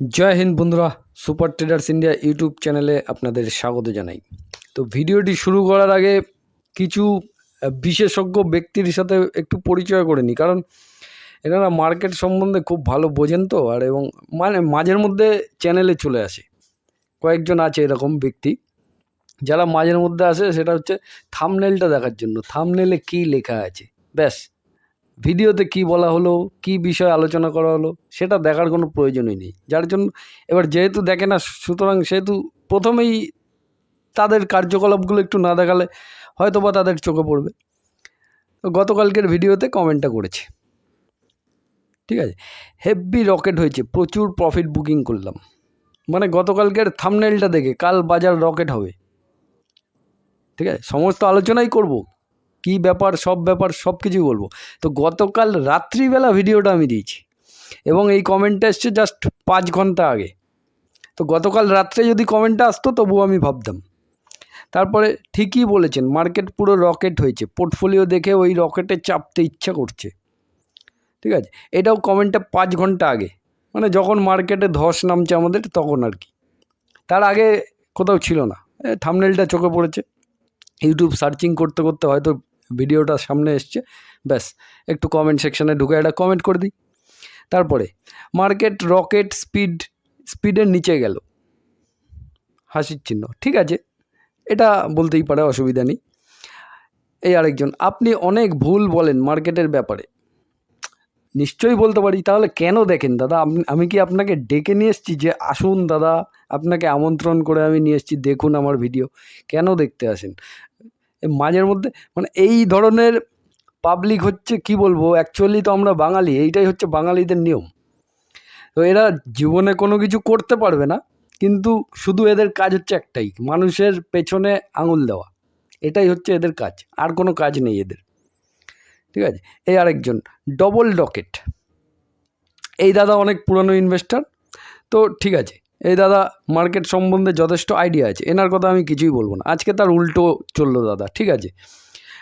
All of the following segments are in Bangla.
জয় হিন্দ বন্ধুরা, সুপার ট্রেডার্স ইন্ডিয়া ইউটিউব চ্যানেলে আপনাদের স্বাগত জানাই। তো ভিডিওটি শুরু করার আগে কিছু বিশেষজ্ঞ ব্যক্তির সাথে একটু পরিচয় করে নিই। কারণ এনারা মার্কেট সম্বন্ধে খুব ভালো বোঝেন তো, আর এবং মানে মাঝের মধ্যে চ্যানেলে চলে আসে। কয়েকজন আছে এরকম ব্যক্তি, যারা মাঝের মধ্যে আসে, সেটা হচ্ছে থামনেলটা দেখার জন্য। থামনেলে কী লেখা আছে? ব্যাস। ভিডিওতে কি বলা হলো, কি বিষয় আলোচনা করা হলো, সেটা দেখার কোনো প্রয়োজনই নেই। যার জন্য এবার যেহেতু দেখে না, সুতরাং সেহেতু প্রথমেই তাদের কার্যকলাপগুলো একটু না দেখালে হয়তো বা তাদের চোখে পড়বে। গতকালকের ভিডিওতে কমেন্টটা করেছে। ঠিক আছে? হেভি রকেট হয়েছে, প্রচুর প্রফিট বুকিং করলাম। মানে গতকালকের থামনেলটা দেখে, কাল বাজার রকেট হবে। ঠিক আছে? সমস্ত আলোচনাই করব। কি ব্যাপার, সব ব্যাপার সব কিছুই বলব। তো গতকাল রাত্রিবেলা ভিডিওটা আমি দিয়েছি এবং এই কমেন্টটা এসছে জাস্ট পাঁচ ঘণ্টা আগে। তো গতকাল রাত্রে যদি কমেন্টটা আসতো তবুও আমি ভাবতাম। তারপরে ঠিকই বলেছেন মার্কেট পুরো রকেট হয়েছে। পোর্টফোলিও দেখে ওই রকেটে চাপতে ইচ্ছা করছে। ঠিক আছে? এটাও কমেন্টটা পাঁচ ঘণ্টা আগে। মানে যখন মার্কেটে ধস নামছে আমাদের, তখন আর কি। তার আগে কোথাও ছিল না। থামনেলটা চোখে পড়েছে। ইউটিউব সার্চিং করতে করতে হয়তো ভিডিওটা সামনে এসছে, ব্যাস, একটু কমেন্ট সেকশানে ঢুকে একটা কমেন্ট করে দিই। তারপরে মার্কেট রকেট স্পিড স্পিডের নিচে গেল। হাসির চিহ্ন, ঠিক আছে? এটা বলতেই পারে, অসুবিধা নেই। এই আরেকজন, আপনি অনেক ভুল বলেন মার্কেটের ব্যাপারে। নিশ্চয়ই বলতে পারি, তাহলে কেন দেখেন দাদা? আমি কি আপনাকে ডেকে নিয়ে এসেছি যে আসুন দাদা, আপনাকে আমন্ত্রণ করে আমি নিয়ে এসেছি, দেখুন আমার ভিডিও কেন দেখতে আসেন? মাঝের মধ্যে মানে এই ধরনের পাবলিক হচ্ছে কি বলব অ্যাকচুয়ালি তো আমরা বাঙালি, এইটাই হচ্ছে বাঙালিদের নিয়ম। তো এরা জীবনে কোনো কিছু করতে পারবে না, কিন্তু শুধু এদের কাজ হচ্ছে একটাই, মানুষের পেছনে আঙুল দেওয়া। এটাই হচ্ছে এদের কাজ, আর কোনো কাজ নেই এদের। ঠিক আছে? এই আরেকজন ডবল ডকেট এই দাদা অনেক পুরনো ইনভেস্টর তো ঠিক আছে এই দাদা মার্কেট সম্বন্ধে যথেষ্ট আইডিয়া আছে। এনার কথা আমি কিছুই বলব না। আজকে তার উল্টো চলল দাদা, ঠিক আছে?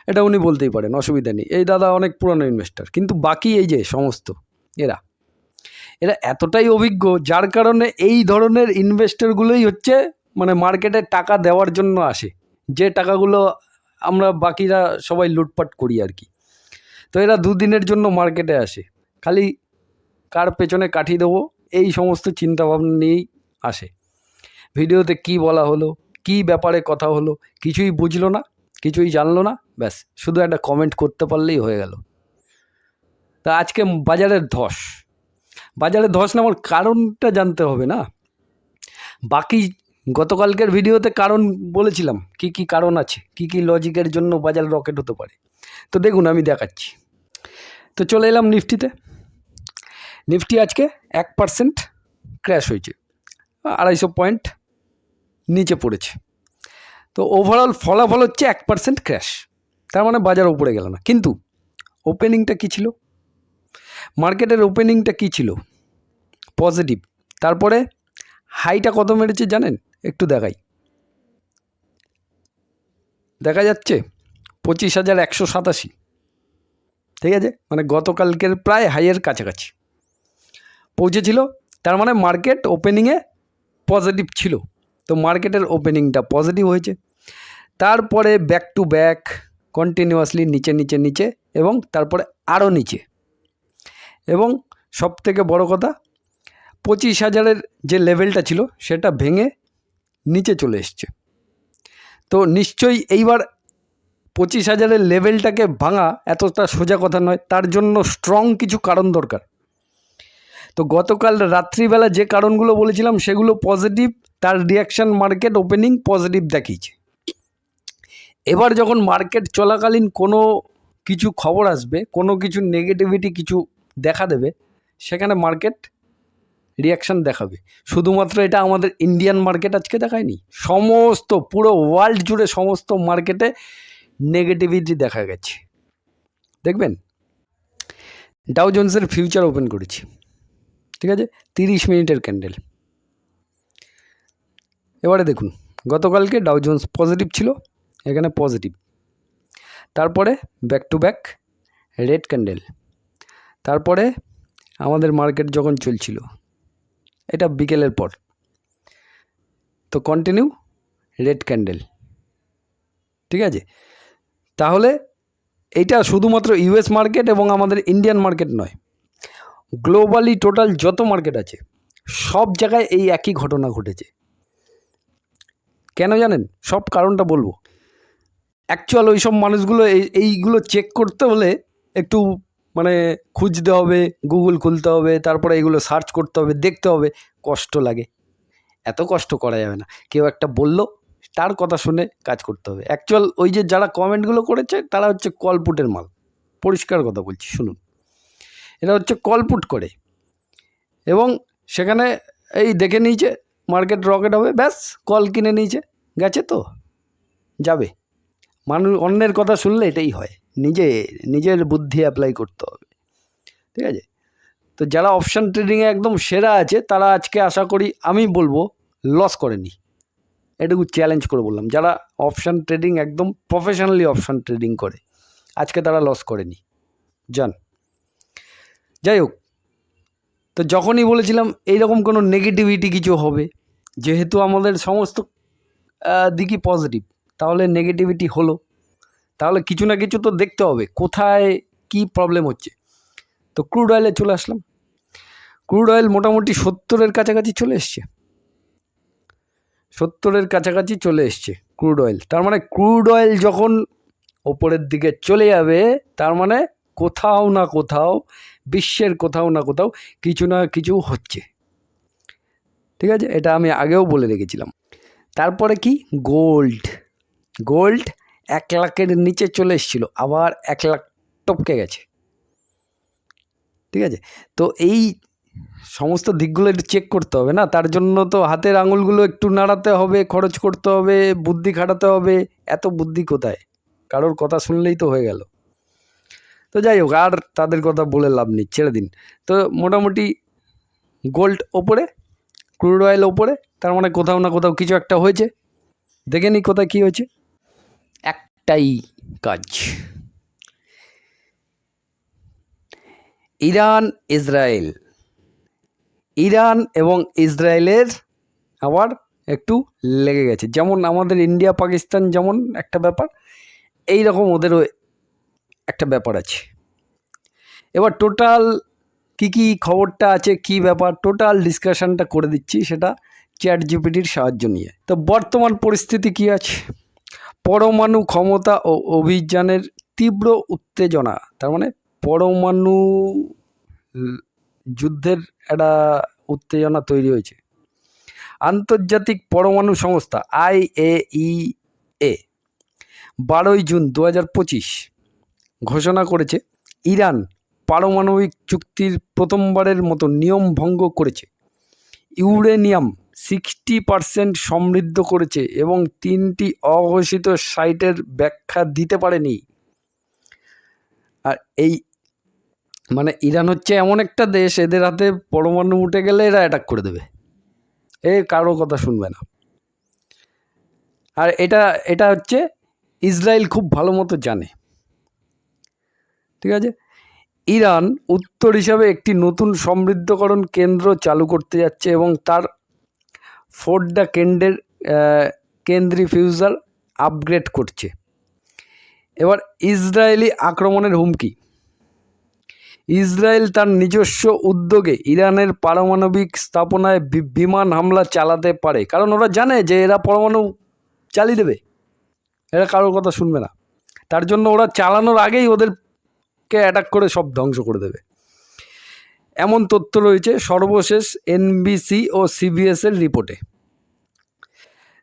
এটা উনি বলতেই পারেন, অসুবিধা নেই। এই দাদা অনেক পুরনো ইনভেস্টর কিন্তু বাকি এই যে সমস্ত, এরা এরা এতটাই অভিজ্ঞ, যার কারণে এই ধরনের ইনভেস্টরগুলোই হচ্ছে মানে মার্কেটে টাকা দেওয়ার জন্য আসে। যে টাকাগুলো আমরা বাকিরা সবাই লুটপাট করি আর কি। তো এরা দুদিনের জন্য মার্কেটে আসে। খালি কার পেছনে কাঠি দেবো, এই সমস্ত চিন্তাভাবনা নিয়েই আসে। ভিডিওতে কি বলা হলো, কি ব্যাপারে কথা হলো, কিছুই বুঝলো না, কিছুই জানলো না, ব্যাস, শুধু একটা কমেন্ট করতে পারলেই হয়ে গেল। তা আজকে বাজারের ধস। বাজারে ধস নামার কারণটা জানতে হবে না। বাকি গতকালকের ভিডিওতে কারণ বলেছিলাম, কি কি কারণ আছে, কি কি লজিকের জন্য বাজার রকেট হতে পারে। তো দেখুন, আমি দেখাচ্ছি। তো চলে এলাম নিফটিতে নিফটি আজকে এক পার্সেন্ট ক্র্যাশ হয়েছে। আড়াইশো পয়েন্ট নিচে পড়েছে। তো ওভারঅল ফলাফল হচ্ছে এক পার্সেন্ট ক্র্যাশ তার মানে বাজার উপরে গেল না। কিন্তু ওপেনিংটা কী ছিল? মার্কেটের ওপেনিংটা কী ছিল? পজিটিভ তারপরে হাইটা কত মেরেছে জানেন? একটু দেখাই। দেখা যাচ্ছে পঁচিশ হাজার একশো সাতাশি। ঠিক আছে? মানে গতকালকের প্রায় হাইয়ের কাছাকাছি। পৌঁছেছিল। তার মানে মার্কেট ওপেনিংয়ে পজিটিভ ছিল। তো মার্কেটের ওপেনিংটা পজিটিভ হয়েছে। তারপরে ব্যাক টু ব্যাক কন্টিনিউয়াসলি নিচে নিচে নিচে এবং তারপরে আরও নিচে। এবং সব থেকে বড় কথা, পঁচিশ হাজারের যে লেভেলটা ছিল, সেটা ভেঙে নিচে চলে এসছে। তো নিশ্চয়ই এইবার পঁচিশ হাজারের লেভেলটাকে ভাঙা এতটা সোজা কথা নয়, তার জন্য স্ট্রং কিছু কারণ দরকার। তো গতকাল রাত্রিবেলা যে কারণগুলো বলেছিলাম, সেগুলো পজিটিভ তার রিয়াকশান মার্কেট ওপেনিং পজিটিভ দেখিয়েছে। এবার যখন মার্কেট চলাকালীন কোনো কিছু খবর আসবে, কোনো কিছু নেগেটিভিটি কিছু দেখা দেবে, সেখানে মার্কেট রিয়াকশান দেখাবে। শুধুমাত্র এটা আমাদের ইন্ডিয়ান মার্কেট আজকে দেখায়নি, সমস্ত, পুরো ওয়ার্ল্ড জুড়ে সমস্ত মার্কেটে নেগেটিভিটি দেখা গেছে। দেখবেন? ডাউ ফিউচার ওপেন করেছি। ঠিক আছে? তিরিশ মিনিটের ক্যান্ডেল এবারে দেখুন, গতকালকে ডাউ জোন্স পজিটিভ ছিল, এখানে পজিটিভ তারপরে back to back red candle তারপরে আমাদের মার্কেট যখন চলছিল, এটা বিকেলের পর, তো কন্টিনিউ রেড ক্যান্ডেল ঠিক আছে? তাহলে এইটা শুধুমাত্র ইউএস মার্কেট এবং আমাদের ইন্ডিয়ান মার্কেট নয় গ্লোবালি টোটাল যত মার্কেট আছে, সব জায়গায় এই একই ঘটনা ঘটেছে। কেন জানেন? সব কারণটা বলব। অ্যাকচুয়াল ওই সব মানুষগুলো এই, এইগুলো চেক করতে হলে একটু মানে খুঁজতে হবে গুগল খুলতে হবে, তারপরে এগুলো সার্চ করতে হবে, দেখতে হবে, কষ্ট লাগে। এত কষ্ট করা যাবে না। কেউ একটা বলল, তার কথা শুনে কাজ করতে হবে। অ্যাকচুয়াল ওই যে যারা কমেন্টগুলো করেছে, তারা হচ্ছে কলপুটের মাল। পরিষ্কার কথা বলছি, শুনুন। এটা হচ্ছে কলপুট করে। এবং সেখানে এই দেখে নিয়েছে, মার্কেট রকেট হবে, ব্যাস, কল কিনে নিয়েছে, গেছে তো, যাবে। মানুষ অন্যের কথা শুনলে এটাই হয়, নিজে, নিজের বুদ্ধি অ্যাপ্লাই করতে হবে, ঠিক আছে? তো যারা অপশান ট্রেডিংয়ে একদম সেরা আছে, তারা আজকে আশা করি, আমি বলব লস করেনি। এটুকু চ্যালেঞ্জ করে বললাম, যারা অপশান ট্রেডিং একদম প্রফেশনালি অপশান ট্রেডিং করে, আজকে তারা লস করেনি। যান যাই হোক তো যখনই বলেছিলাম এইরকম কোনো নেগেটিভিটি কিছু হবে, যেহেতু আমাদের সমস্ত দিকই পজিটিভ তাহলে নেগেটিভিটি হলো। তাহলে কিছু না কিছু তো দেখতে হবে, কোথায় কি প্রবলেম হচ্ছে। তো ক্রুড অয়েলে চলে আসলাম। ক্রুড অয়েল মোটামুটি সত্তরের কাছাকাছি চলে এসছে। সত্তরের কাছাকাছি চলে এসছে ক্রুড অয়েল তার মানে ক্রুড অয়েল যখন ওপরের দিকে চলে যাবে, তার মানে কোথাও না কোথাও বিশ্বের কোথাও না কোথাও কিছু না কিছু হচ্ছে। ঠিক আছে? এটা আমি আগেও বলে রেখেছিলাম। তারপরে কি? গোল্ড গোল্ড এক লাখের নিচে চলে এসেছিল। আবার এক লাখ টপকে গেছে। ঠিক আছে? তো এই সমস্ত দিকগুলো একটু চেক করতে হবে না? তার জন্য তো হাতের আঙুলগুলো একটু নাড়াতে হবে, খরচ করতে হবে, বুদ্ধি খাটাতে হবে। এত বুদ্ধি কোথায়? কারোর কথা শুনলেই তো হয়ে গেল। তো যাই হোক আর তাদের কথা বলে লাভ নেই, ছেড়ে দিন। তো মোটামুটি গোল্ড ওপরে ক্রুড অয়েল ওপরে, তার মানে কোথাও না কোথাও কিছু একটা হয়েছে। দেখে নি কোথায় কী হয়েছে। একটাই কাজ। Iran, Israel. ইরান এবং ইসরায়েলের আবার একটু লেগে গেছে। যেমন আমাদের ইন্ডিয়া, পাকিস্তান যেমন একটা ব্যাপার এই রকম ওদেরও একটা ব্যাপার আছে। এবার টোটাল কি কি খবরটা আছে, কি ব্যাপার? টোটাল ডিসকাশনটা করে দিচ্ছি সেটা চ্যাট জিপিটির সাহায্য নিয়ে। তো বর্তমান পরিস্থিতি কি আছে? পরমাণু ক্ষমতা ও অভিযানের তীব্র উত্তেজনা, তার মানে পরমাণু যুদ্ধের একটা উত্তেজনা তৈরি হয়েছে। আন্তর্জাতিক পরমাণু সংস্থা আই এ এ, বারোই জুন দু হাজার পঁচিশ ঘোষণা করেছে, ইরান পারমাণবিক চুক্তির প্রথমবারের মতো নিয়ম ভঙ্গ করেছে। ইউরেনিয়াম সিক্সটি পারসেন্ট সমৃদ্ধ করেছে এবং তিনটি অঘোষিত সাইটের ব্যাখ্যা দিতে পারেনি। আর এই মানে ইরান হচ্ছে এমন একটা দেশ, এদের হাতে পরমাণু উঠে গেলে এরা অ্যাটাক করে দেবে। এ কারও কথা শুনবে না। আর এটা এটা হচ্ছে ইসরায়েল খুব ভালো মতো জানে। ঠিক আছে? ইরান উত্তর হিসাবে একটি নতুন সমৃদ্ধকরণ কেন্দ্র চালু করতে যাচ্ছে এবং তার ফোর্ডা কেন্দ্রের কেন্দ্রিফিউজার আপগ্রেড করছে। এবার ইসরায়েলি আক্রমণের হুমকি। ইসরায়েল তার নিজস্ব উদ্যোগে ইরানের পারমাণবিক স্থাপনায় বিমান হামলা চালাতে পারে। কারণ ওরা জানে যে এরা পরমাণু চালিয়ে দেবে। এরা কারোর কথা শুনবে না। তার জন্য ওরা চালানোর আগেই ওদেরকে অ্যাটাক করে সব ধ্বংস করে দেবে। এমন তথ্য রয়েছে সর্বশেষ এনবিসি ও সিবিএসের রিপোর্টে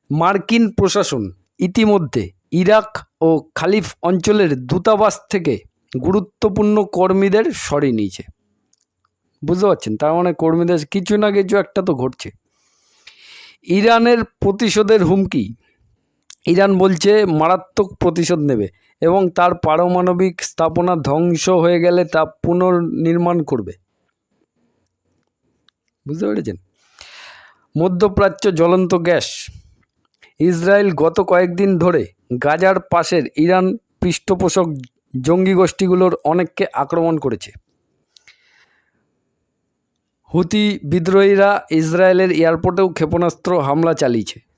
মার্কিন প্রশাসন ইতিমধ্যে ইরাক ও খালিফ অঞ্চলের দূতাবাস থেকে গুরুত্বপূর্ণ কর্মীদের সরিয়ে নিয়েছে। বুঝতে পারছেন? তার মানে কর্মীদের কিছু না কিছু একটা তো ঘটছে। ইরানের প্রতিশোধের হুমকি। ইরান বলছে মারাত্মক প্রতিশোধ নেবে। এবং তার পারমাণবিক স্থাপনা ধ্বংস হয়ে গেলে তা পুনর্নির্মাণ করবে। বুঝতে পেরেছেন? মধ্যপ্রাচ্য জ্বলন্ত গ্যাস। ইসরায়েল গত কয়েকদিন ধরে গাজার পাশের ইরান পৃষ্ঠপোষক জঙ্গি গোষ্ঠীগুলোর অনেককে আক্রমণ করেছে। হুতি বিদ্রোহীরা ইসরায়েলের এয়ারপোর্টেও ক্ষেপণাস্ত্র হামলা চালিয়েছে।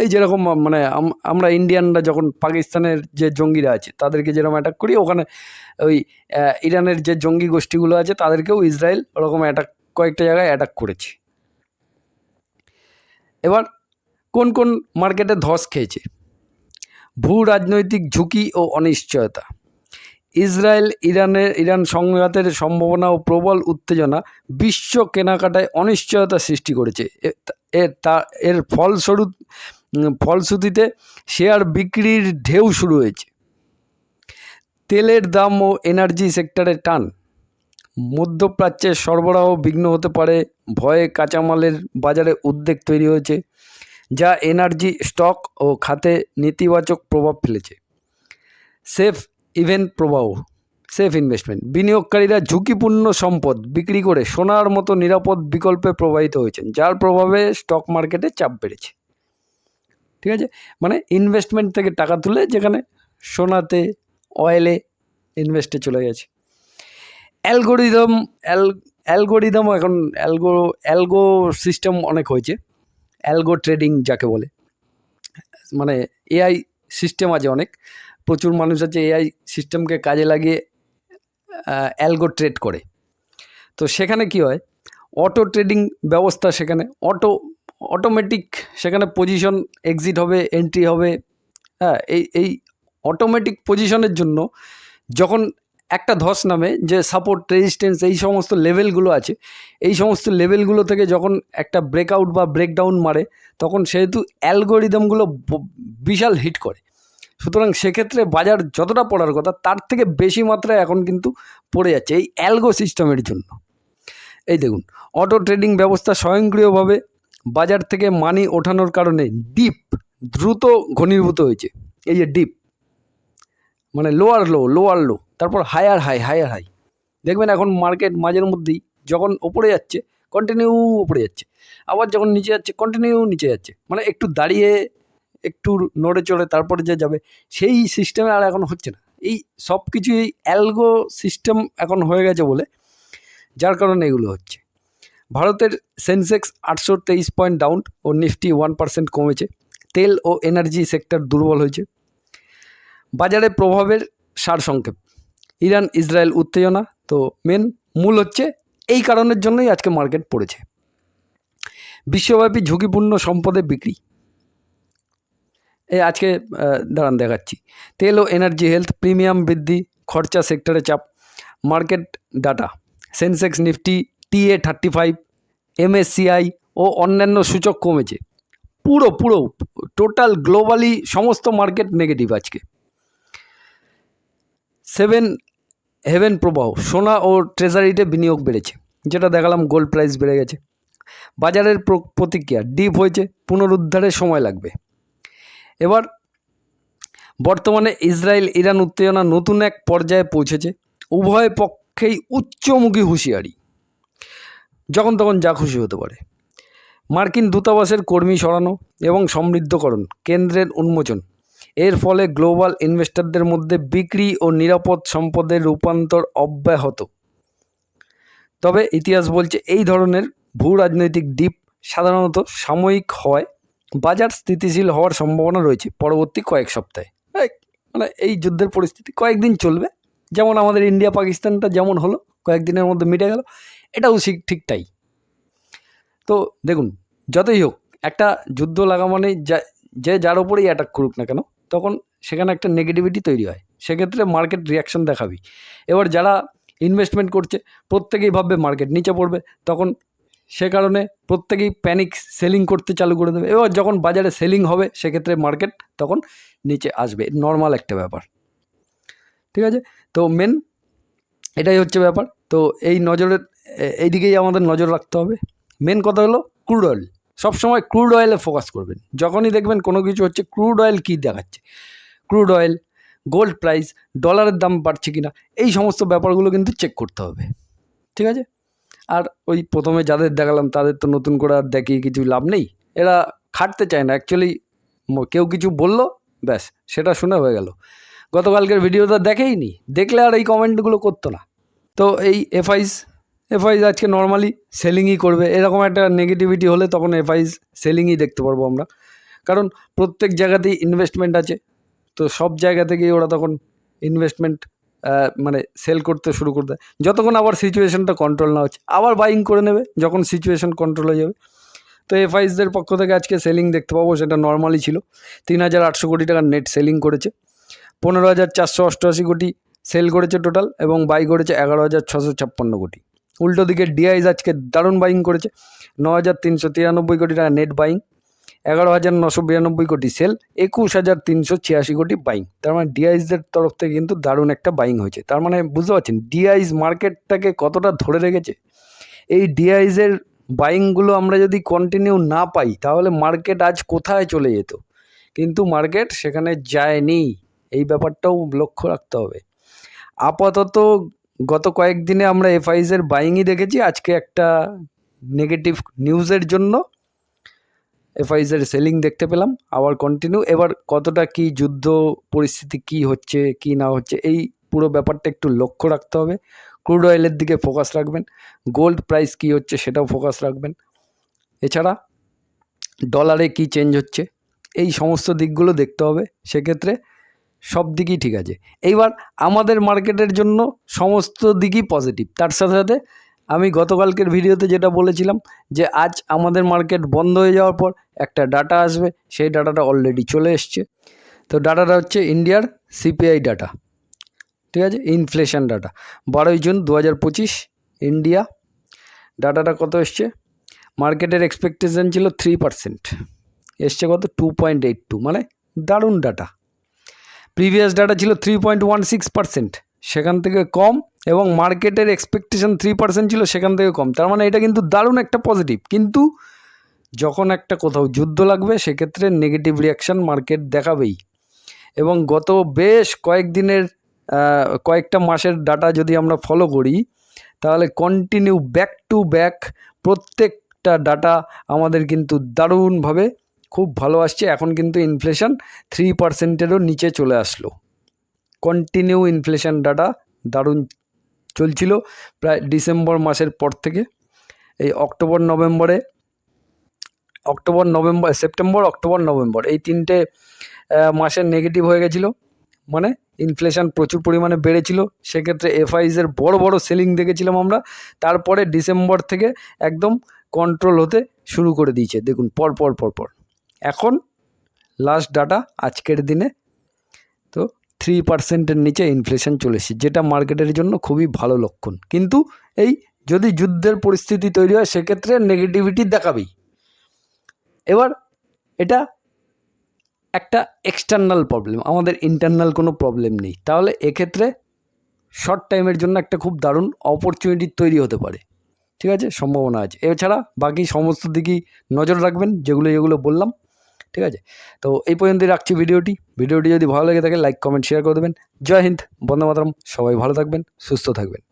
এই যেরকম মানে আমরা ইন্ডিয়ানরা যখন পাকিস্তানের যে জঙ্গিরা আছে, তাদেরকে যেরকম অ্যাটাক করি, ওখানে ওই ইরানের যে জঙ্গি গোষ্ঠীগুলো আছে, তাদেরকেও ইসরায়েল ওরকম অ্যাটাক কয়েকটা জায়গায় অ্যাটাক করেছে। এবার, কোন কোন মার্কেটে ধস খেয়েছে? ভূ রাজনৈতিক ঝুঁকি ও অনিশ্চয়তা। ইসরায়েল, ইরানের, ইরান সংঘাতের সম্ভাবনা ও প্রবল উত্তেজনা বিশ্ব কেনাকাটায় অনিশ্চয়তা সৃষ্টি করেছে। এর তা, এর ফলস্বরূপ ফলশ্রুতিতে শেয়ার বিক্রির ঢেউ শুরু হয়েছে। তেলের দাম ও এনার্জি সেক্টরে টান। মধ্যপ্রাচ্যের সরবরাহ বিঘ্ন হতে পারে, ভয়ে কাঁচামালের বাজারে উদ্বেগ তৈরি হয়েছে, যা এনার্জি, স্টক ও খাতে নেতিবাচক প্রভাব ফেলেছে। সেফ ইভেন্ট প্রবাহ, সেফ ইনভেস্টমেন্ট। বিনিয়োগকারীরা ঝুঁকিপূর্ণ সম্পদ বিক্রি করে সোনার মতো নিরাপদ বিকল্পে প্রবাহিত হয়েছেন, যার প্রভাবে স্টক মার্কেটে চাপ বেড়েছে। ঠিক আছে? মানে ইনভেস্টমেন্ট থেকে টাকা তুলে যেখানে সোনাতে অয়েলে ইনভেস্টে চলে গেছে। অ্যালগোরিদম অ্যাল অ্যালগোরিদম এখন অ্যালগো অ্যালগো সিস্টেম অনেক হয়েছে। অ্যালগো ট্রেডিং যাকে বলে। মানে এআই সিস্টেম আছে অনেক। প্রচুর মানুষ আছে এআই সিস্টেমকে কাজে লাগিয়ে অ্যালগো ট্রেড করে। তো সেখানে কি হয়? অটো ট্রেডিং ব্যবস্থা সেখানে অটো অটোমেটিক সেখানে পজিশন এক্সিট হবে এন্ট্রি হবে। হ্যাঁ এই এই অটোমেটিক পজিশনের জন্য যখন একটা ধস নামে যে সাপোর্ট রেজিস্ট্যান্স এই সমস্ত লেভেলগুলো আছে, এই সমস্ত লেভেলগুলো থেকে যখন একটা ব্রেকআউট বা ব্রেকডাউন মারে, তখন সেহেতু অ্যালগোরিদমগুলো বিশাল হিট করে। সুতরাং সেক্ষেত্রে বাজার যতটা পড়ার কথা, তার থেকে বেশি মাত্রায় এখন কিন্তু পড়ে যাচ্ছে এই অ্যালগো সিস্টেমের জন্য। এই দেখুন অটো ট্রেডিং ব্যবস্থা স্বয়ংক্রিয়ভাবে বাজার থেকে মানি ওঠানোর কারণে ডিপ দ্রুত ঘনীভূত হয়েছে। এই যে ডিপ মানে লোয়ার লো লোয়ার লো তারপর হায়ার হাই হায়ার হাই দেখবেন এখন মার্কেট মাঝের মধ্যেই যখন ওপরে যাচ্ছে কন্টিনিউ ওপরে যাচ্ছে। আবার যখন নিচে যাচ্ছে কন্টিনিউ নিচে যাচ্ছে। মানে একটু দাঁড়িয়ে, একটু নড়ে চড়ে তারপরে যে যাবে, সেই সিস্টেমে আর এখন হচ্ছে না। এই সব কিছু এই অ্যালগো সিস্টেম এখন হয়ে গেছে বলে, যার কারণে এগুলো হচ্ছে। ভারতের সেন্সেক্স আটশো তেইশ পয়েন্ট ডাউন ও নিফটি ওয়ান পার্সেন্ট কমেছে। তেল ও এনার্জি সেক্টর দুর্বল হয়েছে। বাজারে প্রভাবের সারসংক্ষেপ। ইরান, ইসরায়েল উত্তেজনা। তো মেন মূল হচ্ছে এই কারণের জন্যই আজকে মার্কেট পড়েছে। বিশ্বব্যাপী ঝুঁকিপূর্ণ সম্পদে বিক্রি। এই আজকে দাঁড়ান দেখাচ্ছি। তেল ও এনার্জি হেলথ, প্রিমিয়াম বৃদ্ধি, খরচা সেক্টরে চাপ। Market data. Sensex, Nifty TA thirty five, MSCI ও অন্যান্য সূচক কমেছে। পুরো পুরো, টোটাল গ্লোবালি সমস্ত মার্কেট নেগেটিভ আজকে। সেভেন হেভেন প্রবাহ, সোনা ও ট্রেজারিতে বিনিয়োগ বেড়েছে, যেটা দেখালাম গোল্ড প্রাইস বেড়ে গেছে। বাজারের প্র- প্রতিক্রিয়া ডিপ হয়েছে পুনরুদ্ধারের সময় লাগবে। এবার বর্তমানে ইসরায়েল, ইরান উত্তেজনা নতুন এক পর্যায়ে পৌঁছেছে, উভয় পক্ষেই উচ্চমুখী হুঁশিয়ারি। যখন তখন যা খুশি হতে পারে। মার্কিন দূতাবাসের কর্মী সরানো এবং সমৃদ্ধকরণ কেন্দ্রের উন্মোচন। এর ফলে গ্লোবাল ইনভেস্টরদের মধ্যে বিক্রি ও নিরাপদ সম্পদের রূপান্তর অব্যাহত। তবে ইতিহাস বলছে এই ধরনের ভূ রাজনৈতিক ডিপ সাধারণত সাময়িক হয় বাজার স্থিতিশীল হওয়ার সম্ভাবনা রয়েছে পরবর্তী কয়েক সপ্তাহে। মানে এই যুদ্ধের পরিস্থিতি কয়েকদিন চলবে। যেমন আমাদের ইন্ডিয়া পাকিস্তানটা যেমন হলো, কয়েকদিনের মধ্যে মিটে গেল। এটাও ঠিক তাই। তো দেখুন, যতই হোক, একটা যুদ্ধ লাগা মানে যা, যে যার ওপরেই অ্যাটাক করুক না কেন, তখন সেখানে একটা নেগেটিভিটি তৈরি হয়। সেক্ষেত্রে মার্কেট রিয়াকশন দেখাবি। এবার যারা ইনভেস্টমেন্ট করছে, প্রত্যেকেই ভাববে মার্কেট নিচে পড়বে। তখন সে কারণে প্রত্যেকেই প্যানিক সেলিং করতে চালু করে দেবে। এবার যখন বাজারে সেলিং হবে, সেক্ষেত্রে মার্কেট তখন নিচে আসবে। নর্মাল একটা ব্যাপার। ঠিক আছে? তো মেন এটাই হচ্ছে ব্যাপার। তো এই নজরের এ- এই দিকেই আমাদের নজর রাখতে হবে। মেন কথা হলো ক্রুড অয়েল সবসময় ক্রুড অয়েলে ফোকাস করবেন। যখনই দেখবেন কোনো কিছু হচ্ছে ক্রুড অয়েল কী দেখাচ্ছে? ক্রুড অয়েল গোল্ড প্রাইস ডলারের দাম বাড়ছে কিনা, এই সমস্ত ব্যাপারগুলো কিন্তু চেক করতে হবে। ঠিক আছে? আর ওই প্রথমে যাদের দেখালাম, তাদের তো নতুন করে আর দেখিয়ে কিছু লাভ নেই। এরা খাটতে চায় না। অ্যাকচুয়ালি কেউ কিছু বলল, ব্যাস, সেটা শুনে হয়ে গেল। গতকালকের ভিডিওটা দেখেই নি দেখলে আর এই কমেন্টগুলো করতো না। তো এই এফআইস এফআইজ আজকে নর্মালি সেলিংই করবে। এরকম একটা নেগেটিভিটি হলে তখন এফআইজ সেলিংই দেখতে পারব আমরা। কারণ প্রত্যেক জায়গাতেই ইনভেস্টমেন্ট আছে। তো সব জায়গা থেকেই ওরা তখন ইনভেস্টমেন্ট মানে সেল করতে শুরু করে দেয়। যতক্ষণ আবার সিচুয়েশনটা কন্ট্রোল না হচ্ছে, আবার বাইং করে নেবে, যখন সিচুয়েশন কন্ট্রোল হয়ে যাবে। তো এফআইসদের পক্ষ থেকে আজকে সেলিং দেখতে পাবো, সেটা নর্মালি ছিল। তিন হাজার আটশো কোটি টাকার নেট সেলিং করেছে। পনেরো হাজার চারশো অষ্টআশি কোটি সেল করেছে টোটাল এবং বাই করেছে এগারো হাজার ছশো ছাপ্পান্ন কোটি। উল্টো দিকে ডিআইস আজকে দারুণ বাইং করেছে। ন হাজার তিনশো তিরানব্বই কোটি টাকা নেট বাইং এগারো হাজার নশো বিরানব্বই কোটি সেল একুশ হাজার তিনশো ছিয়াশি কোটি বাইং তার মানে ডিআইসদের তরফ থেকে কিন্তু দারুণ একটা বাইং হয়েছে। তার মানে বুঝতে পারছেন ডিআইস মার্কেটটাকে কতটা ধরে রেখেছে? এই ডিআইসের বাইংগুলো আমরা যদি কন্টিনিউ না পাই, তাহলে মার্কেট আজ কোথায় চলে যেত? কিন্তু মার্কেট সেখানে যায়নি। এই ব্যাপারটাও লক্ষ্য রাখতে হবে। আপাতত গত কয়েকদিনে আমরা এফআইসের বাইংই দেখেছি। আজকে একটা নেগেটিভ নিউজের জন্য এফআইসের সেলিং দেখতে পেলাম। আবার কন্টিনিউ এবার কতটা কি যুদ্ধ পরিস্থিতি কি হচ্ছে, কি না হচ্ছে, এই পুরো ব্যাপারটা একটু লক্ষ্য রাখতে হবে। ক্রুড অয়েলের দিকে ফোকাস রাখবেন। গোল্ড প্রাইস কি হচ্ছে সেটাও ফোকাস রাখবেন। এছাড়া ডলারে কি চেঞ্জ হচ্ছে, এই সমস্ত দিকগুলো দেখতে হবে। সেক্ষেত্রে সব দিকই ঠিক আছে। এইবার আমাদের মার্কেটের জন্য সমস্ত দিকই পজিটিভ তার সাথে সাথে আমি গতকালকের ভিডিওতে যেটা বলেছিলাম যে, আজ আমাদের মার্কেট বন্ধ হয়ে যাওয়ার পর একটা ডাটা আসবে, সেই ডাটাটা অলরেডি চলে এসছে। তো ডাটাটা হচ্ছে ইন্ডিয়ার সিপিআই ডাটা। ঠিক আছে? Inflation data. বারোই জুন দু হাজার পঁচিশ, ইন্ডিয়া। ডাটাটা কত এসছে? মার্কেটের এক্সপেকটেশন ছিল থ্রি পার্সেন্ট এসছে কত? টু পয়েন্ট এইট টু মানে দারুণ ডাটা। প্রিভিয়াস ডাটা ছিল three point one six percent সেখান থেকে কম এবং মার্কেটের এক্সপেকটেশন থ্রি পার্সেন্ট ছিল, সেখান থেকে কম। তার মানে এটা কিন্তু দারুণ একটা পজিটিভ কিন্তু যখন একটা কোথাও যুদ্ধ লাগবে, সেক্ষেত্রে নেগেটিভ রিয়াকশান মার্কেট দেখাবেই। এবং গত বেশ কয়েকদিনের কয়েকটা মাসের ডাটা যদি আমরা ফলো করি, তাহলে কন্টিনিউ ব্যাক টু ব্যাক প্রত্যেকটা ডাটা আমাদের কিন্তু দারুণভাবে খুব ভালো আসছে। এখন কিন্তু ইনফ্লেশন থ্রি পার্সেন্টেরও নিচে চলে আসলো। কন্টিনিউ ইনফ্লেশন ডাটা দারুণ চলছিল প্রায় ডিসেম্বর মাসের পর থেকে। এই অক্টোবর, নভেম্বরে, October, November, September, October, November এই তিনটে মাসের নেগেটিভ হয়ে গেছিল। মানে ইনফ্লেশন প্রচুর পরিমাণে বেড়েছিল। সেক্ষেত্রে এফআইসের বড় বড় সেলিং দেখেছিলাম আমরা। তারপরে ডিসেম্বর থেকে একদম কন্ট্রোল হতে শুরু করে দিয়েছে। দেখুন, পর পর পর পর। এখন লাস্ট ডাটা আজকের দিনে। তো থ্রি পার্সেন্টের নিচে ইনফ্লেশন চলেছে যেটা মার্কেটের জন্য খুবই ভালো লক্ষণ। কিন্তু এই যদি যুদ্ধের পরিস্থিতি তৈরি হয়, সেক্ষেত্রে নেগেটিভিটি দেখাবেই। এবার এটা একটা এক্সটার্নাল প্রবলেম আমাদের ইন্টারনাল কোনো প্রবলেম নেই। তাহলে এক্ষেত্রে শর্ট টাইমের জন্য একটা খুব দারুণ অপরচুনিটি তৈরি হতে পারে। ঠিক আছে? সম্ভাবনা আছে। এছাড়া বাকি সমস্ত দিকেই নজর রাখবেন, যেগুলো যেগুলো বললাম। ঠিক আছে? তো এই পর্যন্তই রাখছি ভিডিওটি। ভিডিওটি যদি ভালো লেগে থাকে লাইক কমেন্ট শেয়ার করে দেবেন। জয় হিন্দ, বন্দে মাতরম। সবাই ভালো থাকবেন, সুস্থ থাকবেন।